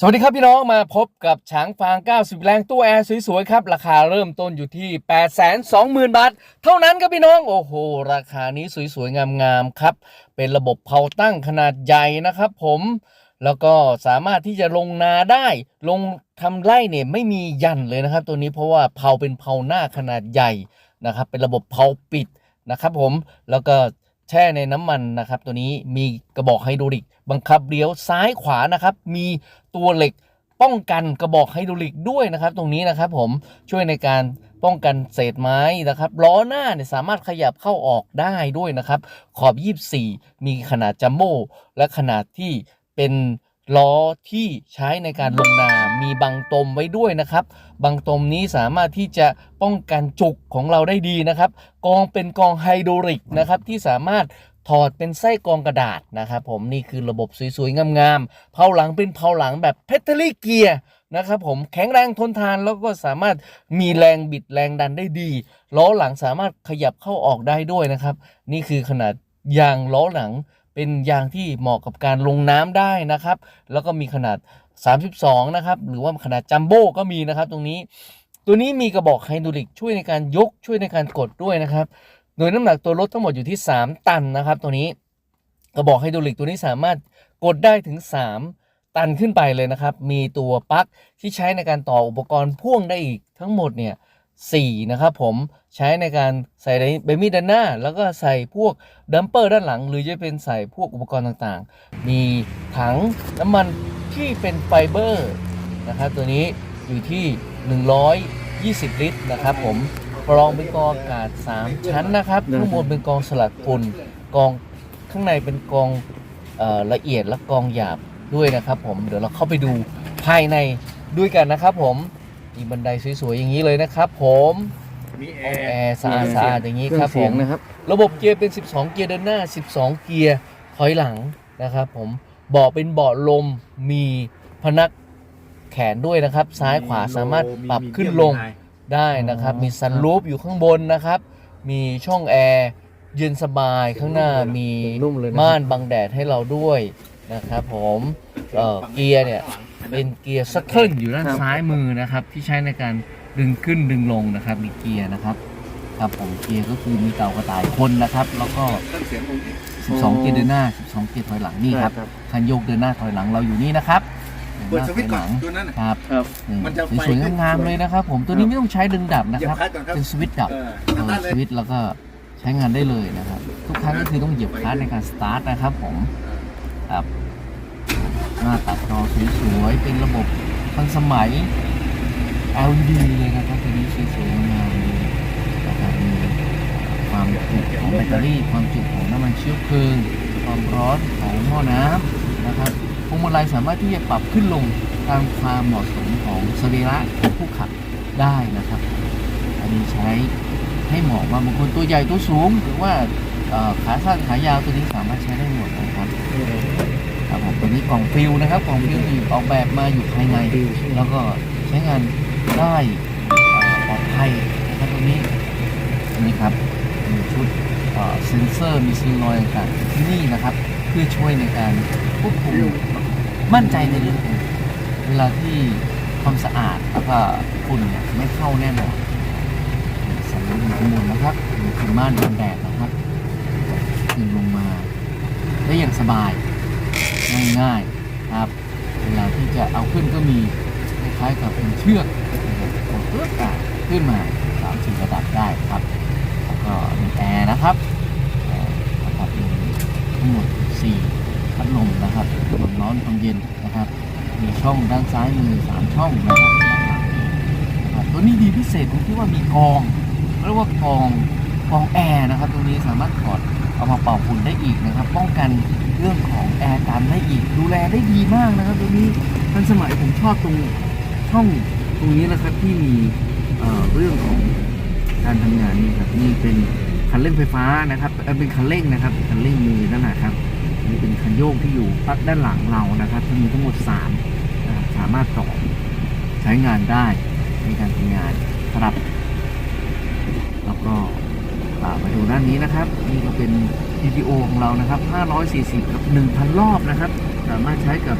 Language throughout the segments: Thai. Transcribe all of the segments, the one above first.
สวัสดีครับพี่น้องมาพบกับช้างฟาง 90 แรงตู้แอร์สวยๆครับ ราคาเริ่มต้นอยู่ที่ 820,000 บาท เท่านั้นครับพี่น้อง โอ้โห ราคานี้สวยๆ งามๆ ครับ เป็นระบบเผาตั้งขนาดใหญ่นะครับผมแล้วก็สามารถที่จะลงนาได้ ลงทำไร่เนี่ยไม่มียันเลยนะครับ ตัวนี้เพราะว่าเผาเป็นเผาหน้าขนาดใหญ่นะครับ เป็นระบบเผาปิดนะครับผมแล้วก็ แช่ในน้ำมันนะครับ ตัวนี้มีกระบอกไฮดรอลิก บังคับเลี้ยวซ้ายขวานะครับ มีตัวเหล็กป้องกันกระบอกไฮดรอลิกด้วยนะครับ ตรงนี้นะครับผมช่วยในการป้องกันเศษไม้นะครับล้อหน้าเนี่ยสามารถขยับเข้าออกได้ด้วยนะครับ ขอบ 24 มีขนาดจัมโบ้และขนาดที่เป็น ล้อที่ใช้ในการลงนามีบังตมไว้ด้วยนะครับ บังตมนี้สามารถที่จะป้องกันจุกของเราได้ดีนะครับ กองเป็นกองไฮโดริกนะครับที่สามารถถอดเป็นไส้กองกระดาษนะครับผมนี่คือระบบสวยๆ งามๆ เผาหลังเป็นเผาหลังแบบเพทลี่เกียร์นะครับผมแข็งแรงทนทานแล้วก็สามารถมีแรงบิดแรงดันได้ดี ล้อหลังสามารถขยับเข้าออกได้ด้วยนะครับ นี่คือขนาดยางล้อหลัง เป็นยางที่เหมาะกับการลงน้ำได้นะครับ แล้วก็มีขนาด 32 นะครับ หรือว่าขนาดจัมโบ้ก็มีนะครับตรงนี้ ตัวนี้มีกระบอกไฮดรอลิกช่วยในการยกช่วยในการกดด้วยนะครับ โดยน้ำหนักตัวรถทั้งหมดอยู่ที่ 3 ตันนะครับตัวนี้กระบอกไฮดรอลิกตัวนี้สามารถกดได้ถึง 3 ตันขึ้นไปเลยนะครับ มีตัวปลั๊กที่ใช้ในการต่ออุปกรณ์พ่วงได้อีกทั้งหมดเนี่ย สี่นะครับผมใช้ในการใส่ในเบมีด้านหน้า แล้วก็ใส่พวกดัมเปอร์ด้านหลัง หรือจะเป็นใส่พวกอุปกรณ์ต่างๆ มีถังน้ำมันที่เป็นไฟเบอร์นะครับตัวนี้อยู่ที่ 120 ลิตรนะครับผมกรองเป็นกองอากาศ 3 ชั้นนะครับข้างบนเป็นกองสลัดฝุ่นกองข้างในเป็นกองออละเอียดและกองหยาบด้วยนะครับผมเดี๋ยวเราเข้าไปดูภายในด้วยกันนะครับผม มีบันไดสวยๆอย่างนี้เลยนะครับผมมีแอแอร์ร์สะอาดสะอาดอย่างนี้ครับผเสียมงนะครับ ระบบเกียร์เป็น 12 เกียร์เดินหน้า 12 เกียร์ถอยหลังนะครับผมเบาะเป็นเบาะลมมีพนักแขนด้วยนะครับ ซ้ายขวาสามารถปรับขึ้นลงได้นะครับ มีซันรูฟอยู่ข้างบนนะครับ มีช่องแอร์เย็นสบายข้างหน้ามีนุ่มเลยนะม่านบังแดดให้เราด้วยนะครับผมเอ่อเกียร์เนี่ย เป็นเกียร์ซัตเทิลอยู่ด้านซ้ายมือนะครับ ที่ใช้ในการดึงขึ้นดึงลงนะครับ มีเกียร์นะครับครับผมเกียร์ก็คือมีเก่ากระต่ายคนนะครับ แล้วก็ต้นเสียงตรงนี้12 เกียร์เดินหน้า 12 เกียร์ถอยหลังนี่ครับครับคันโยกเดินหน้าถอยหลังเราอยู่นี่นะครับเปิดสวิตช์ก่อนเดิหาถยหลังตัวนั้นน่ะครับครับนี่มันจะไฟสวยๆงามๆเลยนะครับ ผมตัวนี้ไม่ต้องใช้ดึงดับนะเหยียครับบคลัตช์ก่อนครับเป็นสวิตช์ดับเออเออตั้งสเลยวิตช์แล้วก็ใช้งานได้เลยนะครับ ทุกครั้งก็คือต้องเหยียบคลัตช์ในการสตาร์ทนะครับผมครับห น้าตัดจอสวยๆ เป็นระบบทันสมัย LED เลยนะครับตัวนี้สวยๆงามๆเลยนะครับมีความจุของแบตเตอรี่ ความจุของน้ำมันเชื้อเพลิง ความร้อนของหม้อน้ำนะครับพวงมาลัยสามารถที่จะปรับขึ้นลงตามความเหมาะสมของสรีระของผู้ขับได้นะครับ อันนี้ใช้ให้เหมาะว่าบางคนตัวใหญ่ตัวสูง หรือว่าขาสั้นขายาวตัวนี้สามารถใช้ได้หมดนะครับครับผ มตัวนี้กล่องฟิวนะครับกล่องฟิวมีออกแบบมาอยู่ภายในแล้วก็ใช้งานได้เอ่อปลอดภัยนะครับตัวนี้อันนี้ครับมีชุดเอ่อเซนเซอร์มีซีลอยต่างๆที่นี่นะครับ เพื่อช่วยในการควบคุมมั่นใจในเรื่องของเวลาที่ความสะอาดแล้วก็ฝุ่นเนี่ยไม่เข้าแน่นอนสันนิษฐานข้างบนนะครับมีคือม่านบังแดดนะครับดึงลงมาได้อย่างสบาย ง่ายๆครับเวลาที่จะเอาขึ้นก็มีคล้ายๆกับเป็นเชือกกดปึ๊บอะขึ้นมาสามสี่ระดับได้ครับแล้วก็มีแอร์นะครับแอร์นะครับมีทั้งหมดสี่พัดลมนะครับความร้อนความเย็นนะครับ มีช่องด้านซ้ายมือสามช่องนะครับตัวนี้ดีพิเศษตรงที่ว่ามีกองเรียกว่ากองกองแอร์นะครับ ตรงนี้สามารถถอด เอามาเป่าฝุ่นได้อีกนะครับ ป้องกันเรื่องของแอร์กันได้อีก ดูแลได้ดีมากนะครับตัวนี้ทันสมัยผมชอบตรงช่องตรงนี้นะครับที่มีเอ่อเรื่องของการทำงานนี่ครับนี่เป็นคันเร่งไฟฟ้านะครับเป็นคันเร่งนะครับคันเร่งมือนั่นแหละครับนี่เป็นคันโยกที่อยู่ปักด้านหลังเรานะครับที่มีทั้งหมด3สามารถต่อใช้งานได้ในการทำงานครับ แล้วก็ มาดูด้านนี้นะครับ นี่ก็เป็น PTO ของเรานะครับ 540 กับ 1,000 รอบนะครับ สามารถใช้กับ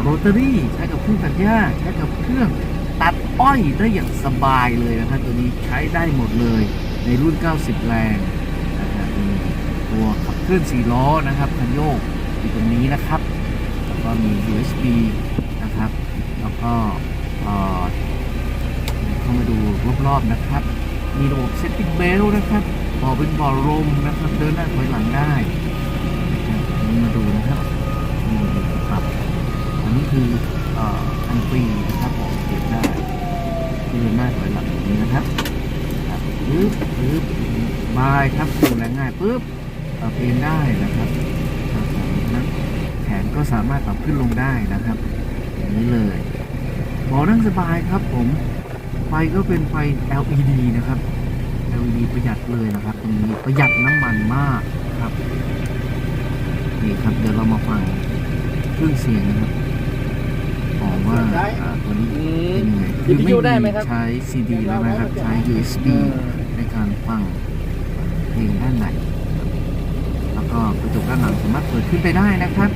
โรตารี่ใช้กับเครื่องตัดหญ้า ใช้กับเครื่องตัดอ้อยได้อย่างสบายเลยนะครับ ตัวนี้ใช้ได้หมดเลยในรุ่น 90 แรงนะครับมีตัวขับเคลื่อน 4 ล้อนะครับคันโยกอยู่ตรงนี้นะครับแล้วก็มี USB นะครับ แล้วก็เข้ามาดูรอบๆนะครับ มีระบบ setting belt นะครับ บอเป็นเบาะลมนะครับ เดินหน้ถอยหลังได้มาดูนะครับนี่ครับอันนี้คืออันฟรีนะครับผมเก็บได้เดินหน้ถอยหลังนี้นะครับครับปึ๊บปึ๊บบายครับดูแลง่ายปึ๊บเอ่อเพนได้นะครับครับผมนะแขนก็สามารถปรับขึ้นลงได้นะครับอย่างนี้เลยเบาะนั่งสบายครับผมไฟก็เป็นไฟ LED นะครับ LED ประหยัดเลยนะครับตรงนี้ประหยัดน้ำมันมากครับนี่ครับเดี๋ยวเรามาฟังเครื่องเสียงนะครับบอกว่าอ่าตัวนี้เป็นยังไงวิทยุได้ไหมครับ ใช้ CD แล้วนะครับ ใช้ USB ในการฟังเพลงด้านในครับแล้วก็กระจกด้านหลังสามารถเปิดขึ้นไปได้นะครับ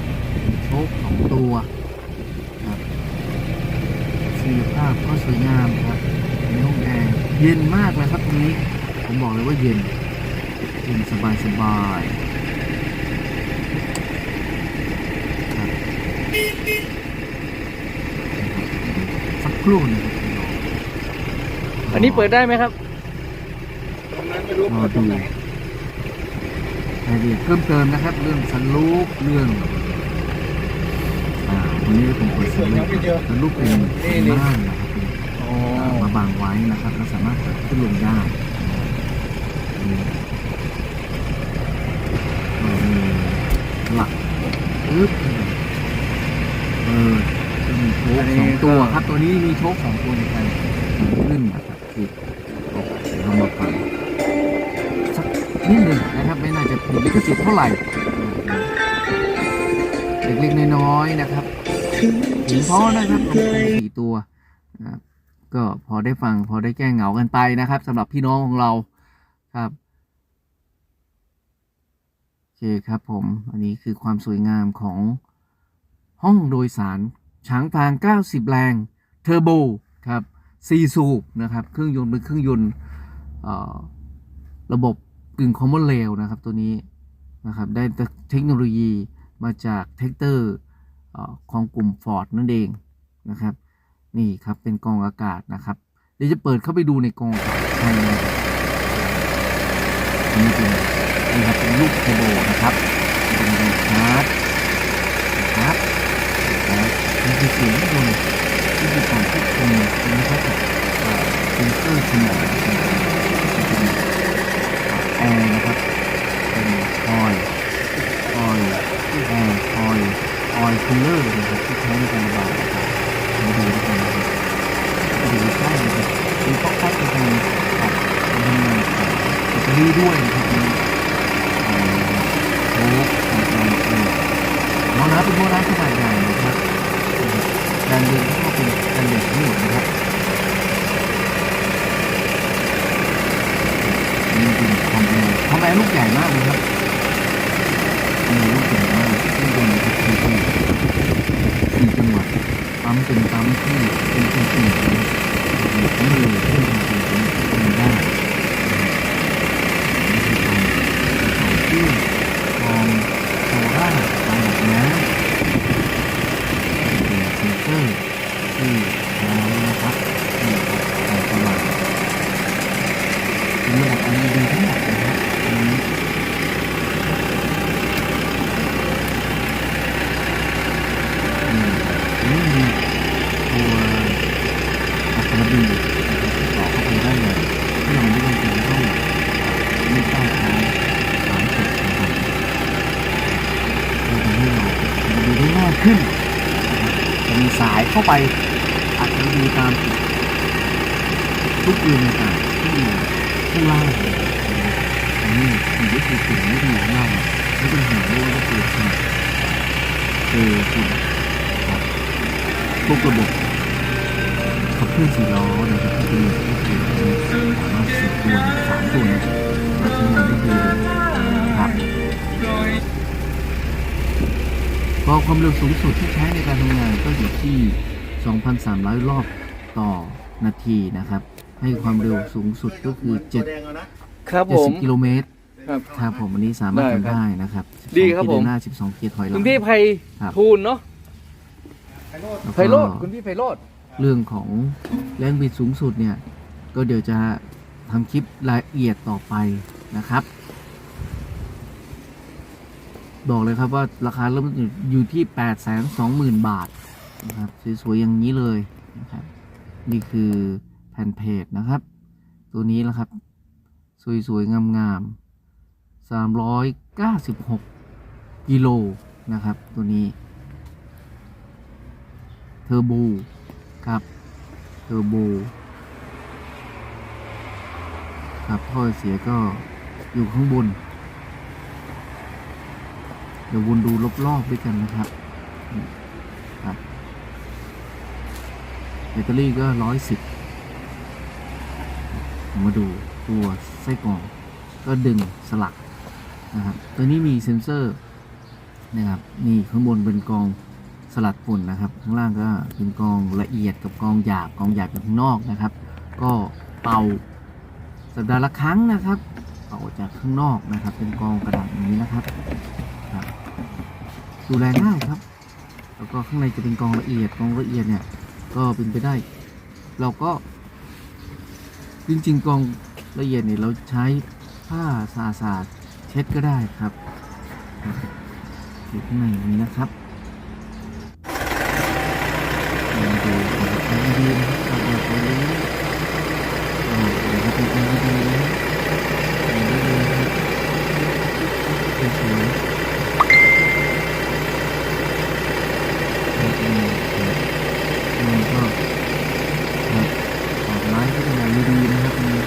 มีโชคสองตัวครับสีภาพก็สวยงามครับในห้องแอร์เย็นมากเลยครับตรงนี้ ผมบอกเลยว่าเย็น เย็นสบายสบายๆครับสักครู่นะครับพี่น้องอันนี้เปิดได้ไหมครับตรงนั้นไม่รู้รอว่าตรดูงไหนรายละเอียดเพิ่มเติมนะครับ เรื่องสันลูปเรื่องอ่าวันนี้ผมเปิดสันลูปสันลูปเป็นเป็นม่านนะครับเป็นอ๋ออ่ามาบังไว้นะครับเราสามารถเปิดขึ้นลงได้นี่ก็มี หลักปึ๊บเออมีโชคสองตัวครับ ตัวนี้มีโชคสองตัวในการขึ้นนะครับคือเดี๋ยวเรามาฟังสักนิดหนึ่งนะครับ ไม่น่าจะผิดลิขสิทธิ์เท่าไหร่เล็กๆน้อยๆนะครับถึงพอนะครับลำโพงสี่ตัวนะครับก็พอได้ฟังพอได้แก้เหงากันไปนะครับสำหรับพี่น้องของเรา ครับโอเคครับผม อันนี้คือความสวยงามของห้องโดยสาร ช้างพาง 90 แรง เทอร์โบ ครับ4สูบนะครับ เครื่องยนต์เป็นเครื่องยนต์ระบบกึ่งคอมมอนเรลนะครับ ตัวนี้นะครับ ได้เทคโนโลยีมาจากเทคเตอร์ของกลุ่ม Ford นั่นเองนะครับ นี่ครับเป็นกองอากาศนะครับ เดี๋ยวจะเปิดเข้าไปดูในกองอากาศภายใน นนี้เป็นนี่ครับเป็นลูกเทโบนะครับเป็นดีชาร์จนะครับนะนี่คือเสียงข้างบนที่คือการควบคุมนะครับเซนเซอร์สมองนะครับเป็นแอร์นะครับเป็นคอยคอยแอร์คอยออยคูลเลอร์นะครับที่ใช้ในการระบายอากาศ มาดูด้วยกันนะครับดูใช่นะครับมีก็ค่อยๆเป็นกับทำงานของแบตเตอรี่ด้วยนะครับมีเอ่อโค้กของการเอ่อมอน้ำเป็นมอน้ำขนาดใหญ่นะครับการเดินก็เป็นการเดินทั้งหมดนะครับนี่เป็นคอมแอร์คอมแอร์ลูกใหญ่มากเลยครับมีลูกใหญ่มากที่บนนะครับคือที่สี่จังหวัด ปั๊มเป็นปั๊มที่เป็นจริงๆเลยทั้งเลยเครื่องจริงๆเป็นทำได้นี่คือการของที่กองโซล่าร์การดับน้ำเป็นเซนเซอร์ที่ใช้นะครับที่ของตลาดเป็นระบบ LED ทั้งหมดนะครับอันนี้อืมอันนี้มี ตัวอัครบีนะครับที่ต่อเข้าไปได้เลยที่เราไม่ต้องเป็นต้องไม่ใต้ท้องสามสิบนะครับก็ทำให้เราดูได้ง่ายขึ้นนะครับจะมีสาย เข้าไปอัดบีตามทุกอื่นต่างที่อยู่ข้างล่างอันนี้สิ่งที่คือสิ่งที่ดีของเราไม่ต้องห่วงด้วยว่าคืองคือคุณครับทุกระบบขับเคลื่อนสี่ล้อนะครับที่เป็นก็คือสามารถสี่ตัวสามตัวเนี่ยมาใช้งานได้ดีเลยครั บก็ความเร็วสูงสุดที่ใช้ในการทำงานก็อยู่ที่ 2,300 รอบต่อนาทีนะครับ ให้ความเร็วสูงสุดก็คือ7แดงเอานะครับผม 70กิโลเมตรครับ ครับผมอันนี้สามารถได้ครับทำได้นะครับดีครับ12ผมเกียร์หน้า 12เกียร์ถอยหลัคุงณพี่ไพครับ ทูลเนาะแล้วไพโรก็ดคุณพี่ไพโรดเรื่องของแรงบิดสูงสุดเนี่ย ก็เดี๋ยวจะทำคลิปรายละเอียดต่อไปนะครับ บอกเลยครับว่าราคาเริ่มต้นอยู่ที่8 2 0 0 0 0บาทนะครับสวยๆอย่างนี้เลยนะครับนี่คือแผ่นเพจนะครับ ตัวนี้แหละครับ สวยๆงามๆ396กิโลนะครับ ตัวนี้เทอร์โบครับเทอร์โบครับท่อเสียก็อยู่ข้างบน ดี๋ยววนดูรอบๆด้วยกันนะครับครับแบตเตอรี่ก็ร้อยสิบมาดูตัวไส้กรองก็ดึงสลักนะครับตัวนี้มีเซ็นเซอร์นะครับนี่ข้างบนเป็นกองสลัดฝุ่นนะครับ ข้างล่างก็เป็นกองละเอียดกับกองหยาบกองหยาบอยู่ข้างนอกนะครับ ก็เป่าสัปดาห์ละครั้งนะครับ เป่าจากข้างนอกนะครับ เป็นกองกระดาษอย่างนี้นะครับ ดูแลง่ายครับ แล้วก็ข้างในจะเป็นกองละเอียดกองละเอียดเนี่ย ก็เป็นไปได้ เราก็ จริงๆกองละเอียดเนี่ยเราใช้ผ้าสะอาดเช็ดก็ได้ครับอยู่ข้างในนี้นะครับดูขอใช้ดีนะครับขอ่าเดี๋ยวเราไปดูดีๆนะครับองนี้เลยนะครับสวยๆ ครับอื มครันก็ครับออกไม้ก็เป็นอย่างดีๆนะครับอันนี้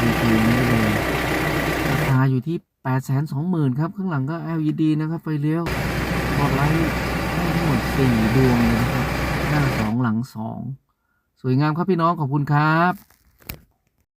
ดีดีนี่เลยราคาอยู่ที่8 2 0 0 0 0ครับ ข้างหลังก็ LED นะครับ ไฟเลี้ยวปอดไลท์ให้ทั้งหมด4ดวงเลยนะครับหน้า2หลัง 2 สวยงามครับพี่น้องขอบคุณครับ